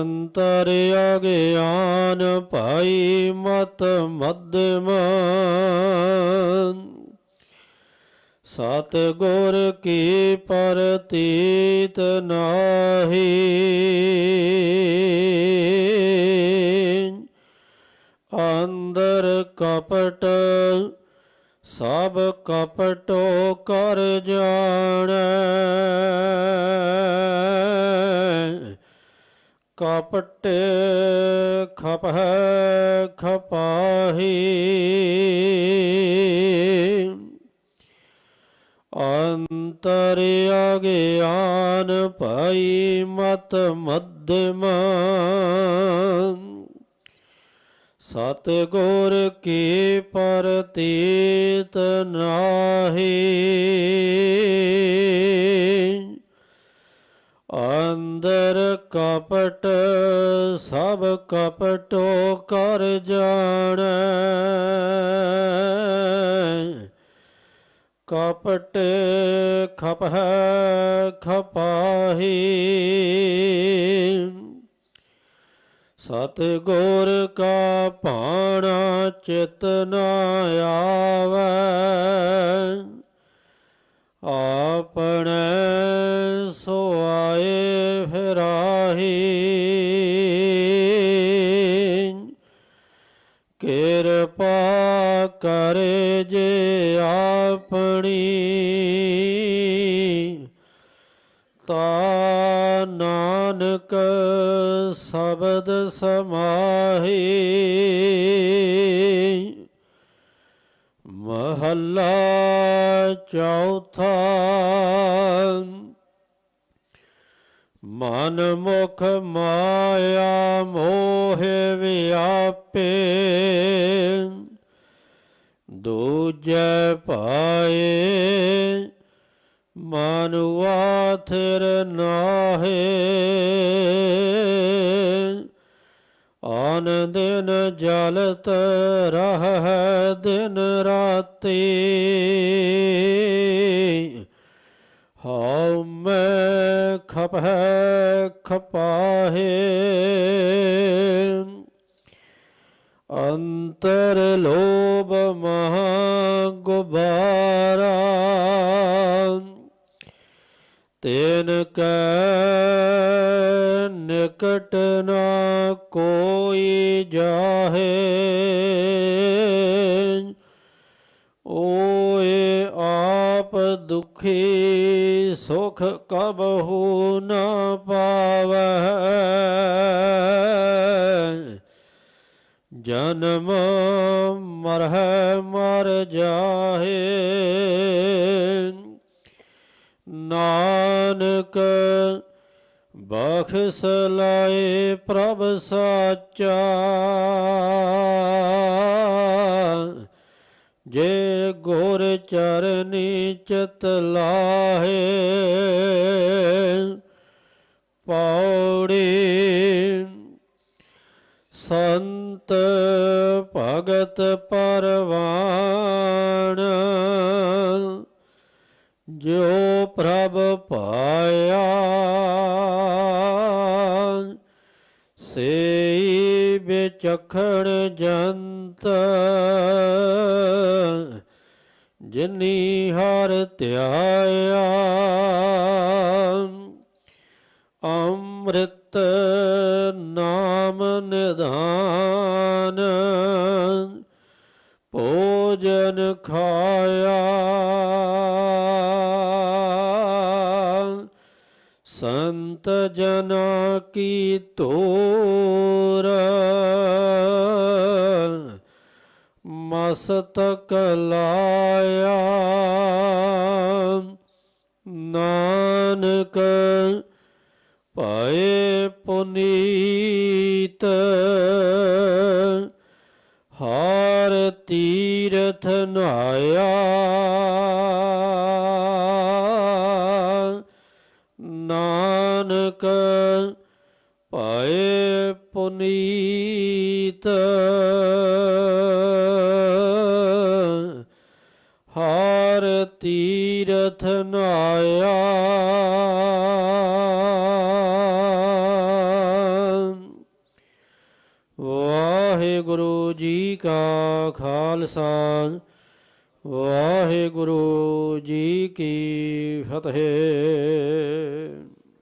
ਅੰਤਰ ਅਗਿਆਨ ਭਾਈ ਮਤ ਮਦਮ ਸਤ ਗੁਰ ਕੀ ਪ੍ਰਤੀਤ ਨਾਹੀ। ਅੰਦਰ ਕਪਟ, ਸਭ ਕਪਟੋ ਕਰ ਜਾਣੈ। ਕਪਟ ਖਪਹ ਖਪਾਹੀ। ਅੰਤਰ ਅਗਿਆਨ ਭਈ ਮਤ ਮਧਮ। ਸਤ ਗੁਰ ਕੀ ਪ੍ਰਤੀਤ ਨਾਹੀ। ਅੰਦਰ ਕਪਟ, ਸਭ ਕਪਟੋ ਕਰ ਜਾਣੈ। ਕਪਟ ਖਪਹ ਖਪਾਹੀ। ਸਤ ਗੁਰ ਕਾ ਭਾਣਾ ਚਿਤ ਨ ਆਵੈ। ਆਪਣੇ ਸੋ ਆਏ ਫਿਰਾਹੀ। ਕਿਰਪਾ ਕਰੇ ਜੇ ਆਪਣੀ ਤਾ ਨਾਨਕ ਸ਼ਬਦ ਸਮਾਹੀ। ਮਹੱਲਾ ਚੌਥਾ। ਮਨ ਮੁਖ ਮਾਇਆ ਮੋਹ ਵਿਆਪੇ ਦੂਜੈ ਪਾਏ ਮਨੁਆ ਥਿਰ ਨਾਹੇ। ਆਨ ਦਿਨ ਜਲਤ ਰਹਿ ਦਿਨ ਰਾਤੀ ਹਉ ਮੈਂ ਖਪੈ ਖਪਾਹੇ। ਅੰਤਰ ਲੋਭ ਮਹਾ ਗੁਬਾਰਾ ਤੈਨ ਕੈ ਨਿਕਟ ਨਾ ਕੋਈ ਜਾਹੇ। ਓਏ ਆਪ ਦੁਖੀ ਸੁਖ ਕਬਹੂ ਨ ਪਾਵੈ ਜਨਮ ਮਰਹਿ ਮਰ ਜਾਹੇ। ਨਾਨਕ ਬਖਸ ਲਾਏ ਪ੍ਰਭ ਸਾਚਾ। ਜੇ ਗੋਰ ਚਰਨੀ ਚਿਤ ਲਾਹੇ, ਪੌੜੀ ਸੰਤ ਭਗਤ ਪਰਵਾਨ, ਜੋ ਪ੍ਰਭ ਪਾਇਆ ਸੇ ਵਿਚਖਣ ਜੰਤ ਜਿਨੀ ਹਰ ਧਿਆਇਆ। ਅੰਮ੍ਰਿਤ ਨਾਮ ਨਿਧਾਨ ਭੋਜਨ ਖਾਇਆ। ਸੰਤ ਜਨਾ ਕੀ ਤੋਰ ਮਸਤਕ ਲਾਇਆ ਨਾਨਕ ਨਾਨਕ ਪੁਨੀਤ ਹਰ ਤੀਰਥ ਨਾਇਆ। ਨਾਨਕ ਭਏ ਪੁਨੀਤ ਹਰ ਤੀਰਥ ਨਾਇਆ। ਵਾਹਿਗੁਰੂ ਜੀ ਕਾ ਖਾਲਸਾ। ਵਾਹਿਗੁਰੂ ਜੀ ਕੀ ਫਤਿਹ।